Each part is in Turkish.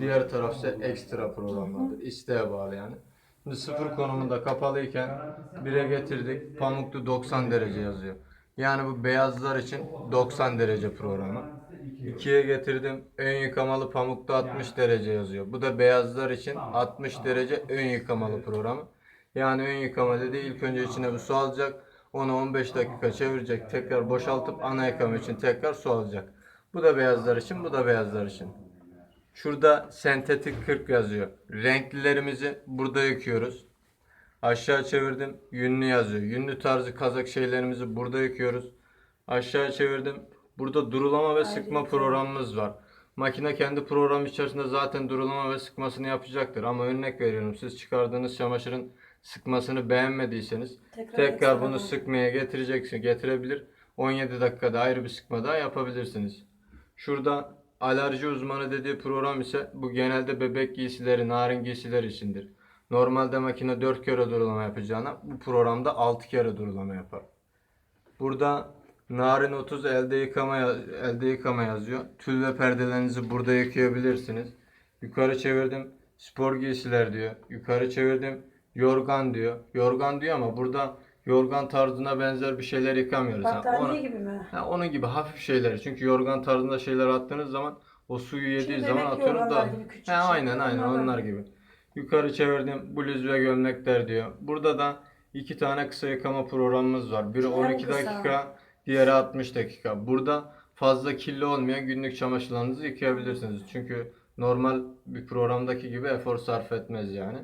Diğer taraf ise ekstra programlardır. İsteğe bağlı yani. Şimdi sıfır konumunda kapalıyken 1'e getirdik. Pamuklu 90 derece yazıyor. Yani bu beyazlar için 90 derece programı. 2'ye getirdim. Ön yıkamalı pamukta 60 derece yazıyor. Bu da beyazlar için 60 derece ön yıkamalı programı. Yani ön yıkama dediği ilk önce içine bir su alacak. Onu 15 dakika çevirecek. Tekrar boşaltıp ana yıkama için tekrar su alacak. Bu da beyazlar için, bu da beyazlar için. Şurada sentetik 40 yazıyor. Renklilerimizi burada yıkıyoruz. Aşağı çevirdim. Yünlü yazıyor. Yünlü tarzı kazak şeylerimizi burada yıkıyoruz. Aşağı çevirdim. Burada durulama ve sıkma programımız var. Makine kendi program içerisinde zaten durulama ve sıkmasını yapacaktır. Ama örnek veriyorum siz çıkardığınız çamaşırın sıkmasını beğenmediyseniz Tekrar tekrar bunu bu. sıkmaya getireceksin. Getirebilir. 17 dakikada ayrı bir sıkma daha yapabilirsiniz. Şurada alerji uzmanı dediği program ise bu genelde bebek giysileri, narin giysiler içindir. Normalde makine 4 kere durulama yapacağına bu programda 6 kere durulama yapar. Burada narin 30 elde yıkama elde yıkama yazıyor. Tül ve perdelerinizi burada yıkayabilirsiniz. Yukarı çevirdim spor giysiler diyor. Yukarı çevirdim yorgan diyor. Yorgan diyor ama burada yorgan tarzına benzer bir şeyler yıkamıyoruz. Battaniye ona- gibi mi? Ha, onun gibi hafif şeyler. Çünkü yorgan tarzında şeyler attığınız zaman o suyu yediği Şimdi zaman atıyorum da. Ha, aynen aynen onlardan. onlar gibi. Yukarı çevirdim bluz ve gömlekler diyor. Burada da iki tane kısa yıkama programımız var. Biri Hem 12 kısa. dakika, diğeri 60 dakika. Burada fazla kirli olmayan günlük çamaşırlarınızı yıkayabilirsiniz. Çünkü normal bir programdaki gibi efor sarf etmez yani.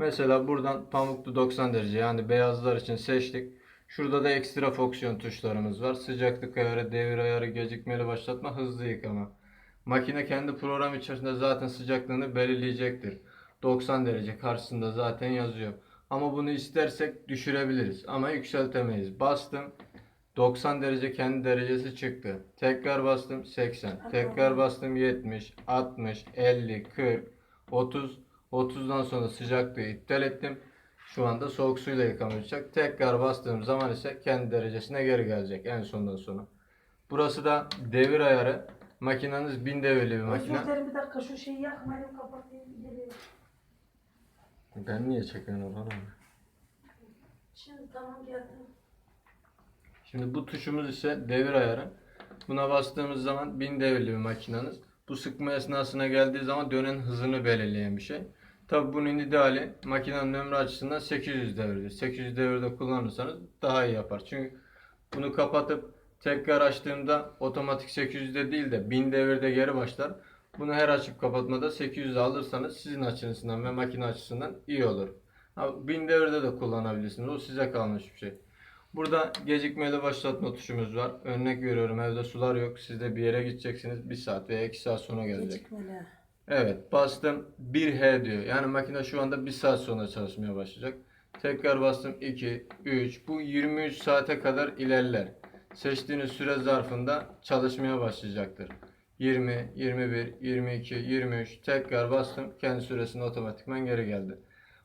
Mesela buradan pamuklu 90 derece yani beyazlar için seçtik. Şurada da ekstra fonksiyon tuşlarımız var. Sıcaklık ayarı, devir ayarı, gecikmeli başlatma, hızlı yıkama. Makine kendi program içerisinde zaten sıcaklığını belirleyecektir. 90 derece karşısında zaten yazıyor. Ama bunu istersek düşürebiliriz ama yükseltemeyiz. Bastım 90 derece kendi derecesi çıktı. Tekrar bastım 80. Tekrar bastım 70, 60, 50, 40, 30. 30'dan sonra sıcaklığı iptal ettim. Şu anda soğuk suyla yıkamayacak. Tekrar bastığım zaman ise kendi derecesine geri gelecek en sondan sonra. Burası da devir ayarı. Makineniz 1000 devirli bir makine. Özür dilerim bir dakika şu şeyi yakmayın kapatayım. geliyor. Ben niye çekiyorum abi? Şimdi tamam geldim. Şimdi bu tuşumuz ise devir ayarı. Buna bastığımız zaman 1000 devirli bir makineniz. Bu sıkma esnasına geldiği zaman dönen hızını belirleyen bir şey. Tabi bunun ideali makinenin ömrü açısından 800 devirdir. 800 devirde kullanırsanız daha iyi yapar. Çünkü bunu kapatıp tekrar açtığımda otomatik 800'de değil de 1000 devirde geri başlar. Bunu her açıp kapatmada 800'e alırsanız sizin açınızdan ve makine açısından iyi olur. Ha, 1000 devirde de kullanabilirsiniz. O size kalmış bir şey. Burada gecikmeli başlatma tuşumuz var. Örnek veriyorum evde sular yok. Siz de bir yere gideceksiniz. 1 saat veya 2 saat sonra gelecek. Gecikmeli. Evet bastım 1H diyor. Yani makine şu anda 1 saat sonra çalışmaya başlayacak. Tekrar bastım 2, 3. Bu 23 saate kadar ilerler. Seçtiğiniz süre zarfında çalışmaya başlayacaktır. 20, 21, 22, 23. Tekrar bastım. Kendi süresine otomatikman geri geldi.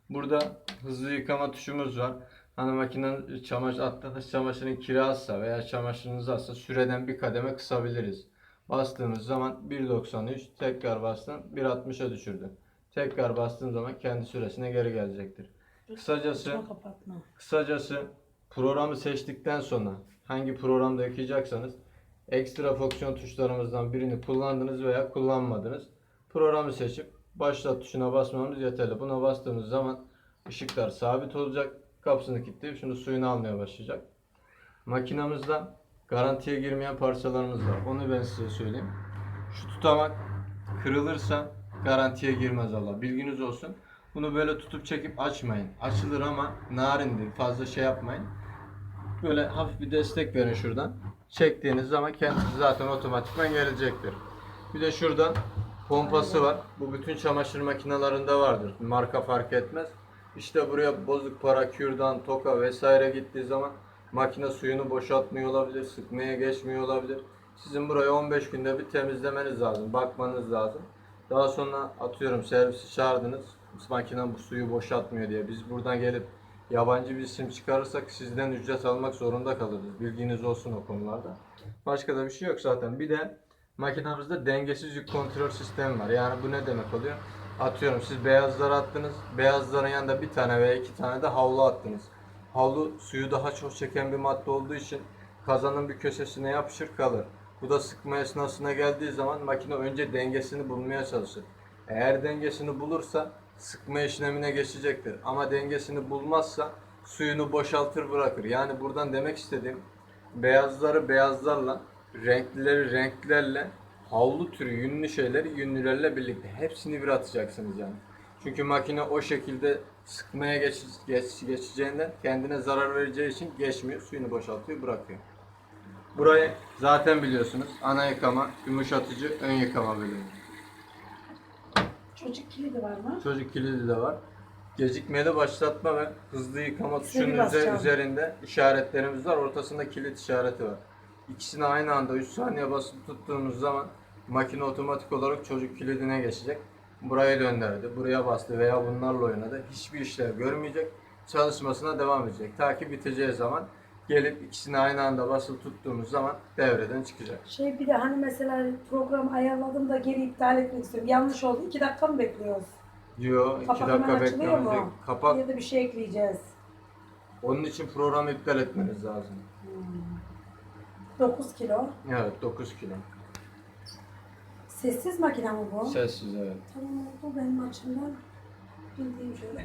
Burada hızlı yıkama tuşumuz var. Hani makinenin çamaşır, attığınız çamaşırın kirası veya çamaşırınız azsa süreden bir kademe kısabiliriz. Bastığımız zaman 1.93 tekrar bastım 1.60'a düşürdü. Tekrar bastığım zaman kendi süresine geri gelecektir. Kısacası kısacası programı seçtikten sonra hangi programda yıkayacaksanız ekstra fonksiyon tuşlarımızdan birini kullandınız veya kullanmadınız. Programı seçip başlat tuşuna basmamız yeterli. Buna bastığımız zaman ışıklar sabit olacak. Kapısını kilitleyip şunu suyunu almaya başlayacak. Makinamızda garantiye girmeyen parçalarımız var. Onu ben size söyleyeyim. Şu tutamak kırılırsa garantiye girmez Allah. Bilginiz olsun. Bunu böyle tutup çekip açmayın. Açılır ama narindir. Fazla şey yapmayın. Böyle hafif bir destek verin şuradan. Çektiğiniz zaman kendisi zaten otomatikman gelecektir. Bir de şuradan pompası var. Bu bütün çamaşır makinelerinde vardır. Marka fark etmez. İşte buraya bozuk para, kürdan, toka vesaire gittiği zaman makine suyunu boşaltmıyor olabilir, sıkmaya geçmiyor olabilir. Sizin burayı 15 günde bir temizlemeniz lazım, bakmanız lazım. Daha sonra atıyorum servisi çağırdınız, makine bu suyu boşaltmıyor diye. Biz buradan gelip yabancı bir isim çıkarırsak sizden ücret almak zorunda kalırız. Bilginiz olsun o konularda. Başka da bir şey yok zaten. Bir de Makinamızda dengesiz yük kontrol sistemi var. Yani bu ne demek oluyor? Atıyorum siz beyazları attınız. Beyazların yanında bir tane veya iki tane de havlu attınız. Havlu suyu daha çok çeken bir madde olduğu için kazanın bir köşesine yapışır kalır. Bu da sıkma esnasına geldiği zaman makine önce dengesini bulmaya çalışır. Eğer dengesini bulursa sıkma işlemine geçecektir. Ama dengesini bulmazsa suyunu boşaltır bırakır. Yani buradan demek istediğim beyazları beyazlarla, renklileri renklerle, havlu türü yünlü şeyleri yünlülerle birlikte hepsini bir atacaksınız yani. Çünkü makine o şekilde sıkmaya geç, geç, geçeceğinden kendine zarar vereceği için geçmiyor, suyunu boşaltıyor, bırakıyor. Burayı zaten biliyorsunuz. Ana yıkama, yumuşatıcı, ön yıkama bölümü. Çocuk kilidi var mı? Çocuk kilidi de var. Gecikmeli başlatma ve hızlı yıkama tuşunun üzerinde işaretlerimiz var. Ortasında kilit işareti var. İkisini aynı anda 3 saniye basıp tuttuğumuz zaman makine otomatik olarak çocuk kilidine geçecek. Buraya döndürdü, buraya bastı veya bunlarla oynadı. Hiçbir işlev görmeyecek. Çalışmasına devam edecek. Ta ki biteceği zaman gelip ikisini aynı anda basıp tuttuğumuz zaman devreden çıkacak. Şey bir de hani mesela program ayarladım da geri iptal etmek istiyorum. Yanlış oldu. İki dakika mı bekliyoruz? Diyor 2 Kapak dakika yok. Kapak Ya da bir şey ekleyeceğiz. onun için programı iptal etmeniz lazım. 9 kilo. Evet 9 kilo. Sessiz makine mi bu? Sessiz evet. Tamam oldu benim açımdan. Bildiğim şöyle.